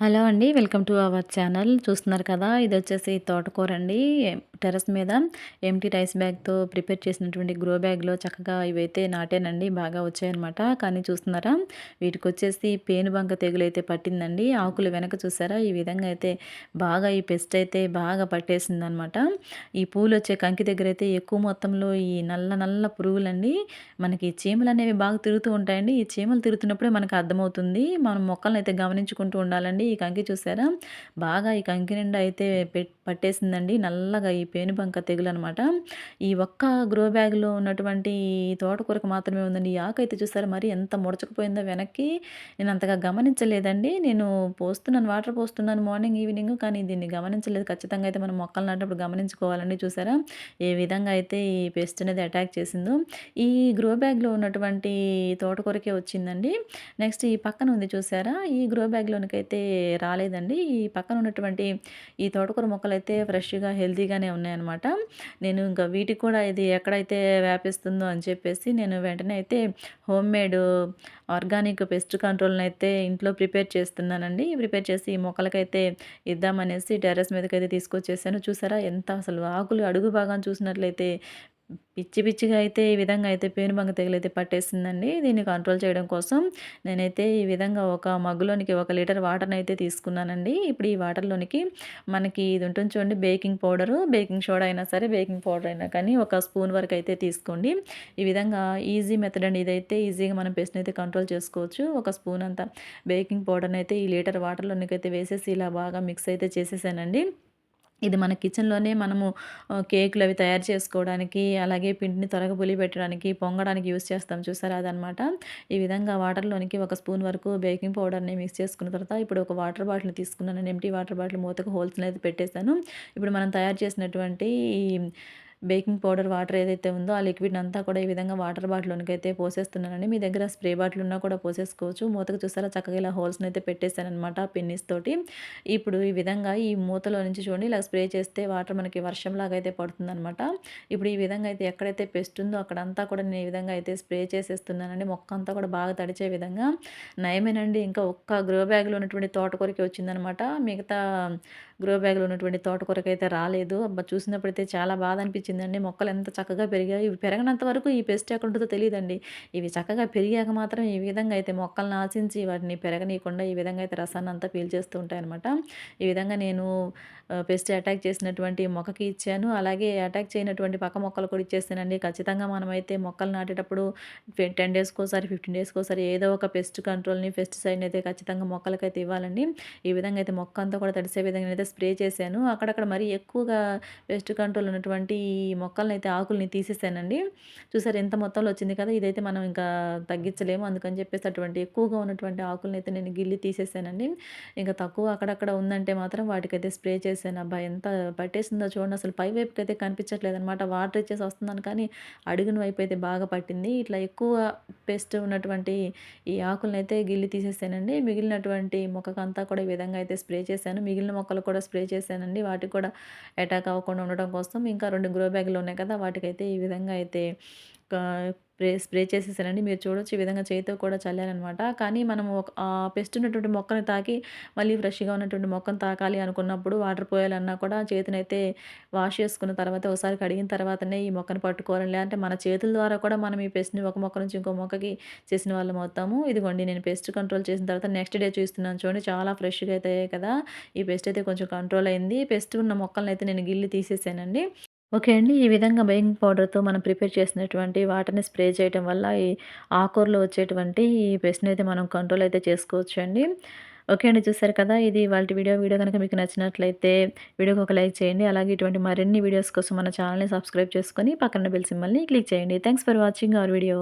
Hello అండి welcome to our channel. చూస్తున్నారు కదా ఇది వచ్చేసి తోటకూర అండి. టెర్రస్ మీద ఎంటీ రైస్ బ్యాగ్తో ప్రిపేర్ చేసినటువంటి గ్రో బ్యాగ్లో చక్కగా ఇవైతే నాటేనండి బాగా వచ్చాయన్నమాట. కానీ చూస్తున్నారా? వీటికి వచ్చేసి పేనుబంక తెగులు అయితే పట్టిందండి. ఆకులు వెనక చూసారా? ఈ విధంగా అయితే బాగా ఈ పెస్ట్ అయితే బాగా పట్టేసిందనమాట ఈ పూలు వచ్చే కంకి దగ్గర అయితే ఎక్కువ మొత్తంలో ఈ నల్ల నల్ల పురుగులండి. మనకి చీమలు అనేవి బాగా తిరుగుతూ ఉంటాయండి. ఈ చీమలు తిరుగుతున్నప్పుడే మనకు అర్థమవుతుంది. మనం మొక్కలను అయితే గమనించుకుంటూ ఉండాలండి. ఈ కంకి చూసారా? బాగా ఈ కంకి నిండా అయితే పట్టేసిందండి. నల్లగా ఈ పేనుబంక తెగులు అనమాట ఈ ఒక్క గ్రో బ్యాగ్లో ఉన్నటువంటి తోటకూరకు మాత్రమే ఉందండి. ఈ ఆకు అయితే చూసారా మరి ఎంత ముడచకపోయిందో వెనక్కి. నేను అంతగా గమనించలేదండి. నేను పోస్తున్నాను వాటర్ పోస్తున్నాను మార్నింగ్ ఈవినింగ్ కానీ దీన్ని గమనించలేదు. ఖచ్చితంగా అయితే మనం మొక్కలు నాటినప్పుడు గమనించుకోవాలండి చూసారా. ఏ విధంగా అయితే ఈ పెస్ట్ అనేది అటాక్ చేసిందో. ఈ గ్రో బ్యాగ్లో ఉన్నటువంటి తోటకూరకే వచ్చిందండి. నెక్స్ట్ ఈ పక్కన ఉంది చూసారా. ఈ గ్రో బ్యాగ్లోనికైతే రాలేదండి. ఈ పక్కన ఉన్నటువంటి ఈ తోటకూర మొక్కలు అయితే ఫ్రెష్గా హెల్తీగానే ఉన్నాయన్నమాట. నేను ఇంకా వీటికి కూడా ఇది ఎక్కడైతే వ్యాపిస్తుందో అని చెప్పేసి నేను వెంటనే అయితే హోమ్ మేడ్ ఆర్గానిక్ పెస్ట్ కంట్రోల్ని అయితే ఇంట్లో ప్రిపేర్ చేస్తున్నానండి. ప్రిపేర్ చేసి ఈ మొక్కలకైతే ఇద్దామనేసి టెర్రస్ మీదకైతే తీసుకొచ్చేసాను. చూసారా? ఎంత అసలు ఆకులు అడుగు భాగం చూసినట్లయితే పిచ్చి పిచ్చిగా అయితే ఈ విధంగా అయితే పేనుబంక తెగులైతే పట్టేసిందండి. దీన్ని కంట్రోల్ చేయడం కోసం నేనైతే ఈ విధంగా ఒక మగ్గులోనికి ఒక లీటర్ వాటర్ని అయితే తీసుకున్నానండి. ఇప్పుడు ఈ వాటర్లోనికి మనకి ఇది ఉంటుంది చూడండి బేకింగ్ పౌడరు బేకింగ్ సోడా అయినా సరే బేకింగ్ పౌడర్ అయినా కానీ ఒక స్పూన్ వరకు అయితే తీసుకోండి. ఈ విధంగా ఈజీ మెథడ్ అండి ఇదైతే. ఈజీగా మనం పెస్ట్ని అయితే కంట్రోల్ చేసుకోవచ్చు. ఒక స్పూన్ అంతా బేకింగ్ పౌడర్ని అయితే ఈ లీటర్ వాటర్లోనికి అయితే వేసేసి ఇలా బాగా మిక్స్ అయితే చేసేసానండి. ఇది మన కిచెన్లోనే మనము కేకులు అవి తయారు చేసుకోవడానికి అలాగే పిండిని త్వరగా పులి పెట్టడానికి పొంగడానికి యూస్ చేస్తాం. చూసారా అదనమాట ఈ విధంగా వాటర్లోనికి ఒక స్పూన్ వరకు బేకింగ్ పౌడర్ని మిక్స్ చేసుకున్న తర్వాత ఇప్పుడు ఒక వాటర్ బాటిల్ తీసుకున్నాను. ఎంటీ వాటర్ బాటిల్ మూతకు హోల్స్ అనేది పెట్టేశాను. ఇప్పుడు మనం తయారు చేసినటువంటి బేకింగ్ పౌడర్ వాటర్ ఏదైతే ఉందో ఆ లిక్విడ్ అంతా కూడా ఈ విధంగా వాటర్ బాటిల్లోనికి అయితే పోసేస్తున్నానండి. మీ దగ్గర స్ప్రే బాటిల్ ఉన్నా కూడా పోసేసుకోవచ్చు. మూతకు చూసారా? చక్కగా ఇలా హోల్స్ని అయితే పెట్టేశానమాట పిన్నిస్ తోటి. ఇప్పుడు ఈ విధంగా ఈ మూతలో నుంచి చూడండి ఇలా స్ప్రే చేస్తే వాటర్ మనకి వర్షంలాగా అయితే పడుతుందనమాట ఇప్పుడు ఈ విధంగా అయితే ఎక్కడైతే పెస్ట్ ఉందో అక్కడంతా కూడా నేను ఈ విధంగా అయితే స్ప్రే చేసేస్తున్నానండి. మొక్క అంతా కూడా బాగా తడిచే విధంగా. నయమేనండి ఇంకా ఒక్క గ్రో బ్యాగ్లో ఉన్నటువంటి తోటకూరకి వచ్చిందనమాట మిగతా గ్రో బ్యాగ్లో ఉన్నటువంటి తోటకూరకి అయితే రాలేదు. అబ్బా చూసినప్పుడైతే చాలా బాధ అనిపించింది. అనిపించిందండి. మొక్కలు ఎంత చక్కగా పెరిగాయి ఇవి పెరగనంత వరకు ఈ పెస్ట్ ఎక్కడ ఉంటుందో తెలియదండి ఇవి చక్కగా పెరిగాక మాత్రం ఈ విధంగా అయితే మొక్కలను ఆశించి వాటిని పెరగనీయకుండా ఈ విధంగా అయితే రసాన్ని అంతా పీల్చేస్తూ ఉంటాయన్నమాట. ఈ విధంగా నేను పెస్ట్ అటాక్ చేసినటువంటి మొక్కకి ఇచ్చాను. అలాగే అటాక్ చేయనటువంటి పక్క మొక్కలు కూడా ఇచ్చేస్తానండి. ఖచ్చితంగా మనమైతే మొక్కలు నాటేటప్పుడు టెన్ డేస్కి ఒకసారి ఫిఫ్టీన్ డేస్కి ఒకసారి ఏదో ఒక పెస్ట్ కంట్రోల్ని పెస్టిసైడ్ని అయితే ఖచ్చితంగా మొక్కలకైతే ఇవ్వాలండి. ఈ విధంగా అయితే మొక్క అంతా కూడా తడిసే విధంగా అయితే స్ప్రే చేశాను. అక్కడక్కడ మరీ ఎక్కువగా పెస్ట్ కంట్రోల్ ఉన్నటువంటి ఈ మొక్కలను అయితే ఆకుల్ని తీసేసానండి. చూసారు ఎంత మొత్తంలో వచ్చింది కదా ఇదైతే మనం ఇంకా తగ్గించలేము. అందుకని చెప్పేసి అటువంటి ఎక్కువగా ఉన్నటువంటి ఆకుల్ని అయితే నేను గిల్లి తీసేసానండి. ఇంకా తక్కువ అక్కడక్కడ ఉందంటే మాత్రం వాటికైతే స్ప్రే చేశాను. అబ్బా ఎంత పట్టేసిందో చూడండి. అసలు పై వైపుకి అయితే కనిపించట్లేదు అనమాట వాటర్ ఇచ్చేసి వస్తుందని కానీ అడుగున వైపు అయితే బాగా పట్టింది. ఇట్లా ఎక్కువ పెస్ట్ ఉన్నటువంటి ఈ ఆకులను అయితే గిల్లి తీసేసానండి. మిగిలినటువంటి మొక్కకంతా కూడా ఈ విధంగా అయితే స్ప్రే చేశాను. మిగిలిన మొక్కలు కూడా స్ప్రే చేశానండి. వాటికి కూడా అటాక్ అవ్వకుండా ఉండడం కోసం ఇంకా రెండు గ్రో బ్యాగులు ఉన్నాయి కదా వాటికైతే ఈ విధంగా అయితే స్ప్రే స్ప్రే చేసేసానండి. మీరు చూడొచ్చు ఈ విధంగా చేతితో కూడా చల్లారనమాట. కానీ మనం ఒక పెస్ట్ ఉన్నటువంటి మొక్కని తాకి మళ్ళీ ఫ్రెష్గా ఉన్నటువంటి మొక్కను తాకాలి అనుకున్నప్పుడు వాటర్ పోయాలన్నా కూడా చేతినైతే వాష్ చేసుకున్న తర్వాత ఒకసారి కడిగిన తర్వాతనే ఈ మొక్కను పట్టుకోవాలి. లేదంటే మన చేతుల ద్వారా కూడా మనం ఈ పెస్ట్ని ఒక మొక్క నుంచి ఇంకో మొక్కకి చేసిన వాళ్ళం అవుతాము. ఇదిగోండి నేను పెస్ట్ కంట్రోల్ చేసిన తర్వాత నెక్స్ట్ డే చూస్తున్నాను చూడండి చాలా ఫ్రెష్గా అయితే కదా. ఈ పెస్ట్ అయితే కొంచెం కంట్రోల్ అయింది. పెస్ట్ ఉన్న మొక్కలను అయితే నేను గిల్లి తీసేసానండి. ఓకే అండి. ఈ విధంగా బేకింగ్ పౌడర్తో మనం ప్రిపేర్ చేసినటువంటి వాటర్ని స్ప్రే చేయడం వల్ల ఈ ఆకూరలో వచ్చేటువంటి ఈ పెస్ట్ని అయితే మనం కంట్రోల్ అయితే చేసుకోవచ్చు అండి. ఓకే అండి. చూసారు కదా ఇది వాళ్ళ వీడియో వీడియో కనుక మీకు నచ్చినట్లయితే వీడియోకి ఒక లైక్ చేయండి. అలాగే ఇటువంటి మరిన్ని వీడియోస్ కోసం మన ఛానల్ని సబ్స్క్రైబ్ చేసుకొని పక్కన బెల్ సింబల్ని క్లిక్ చేయండి. Thanks for watching our video.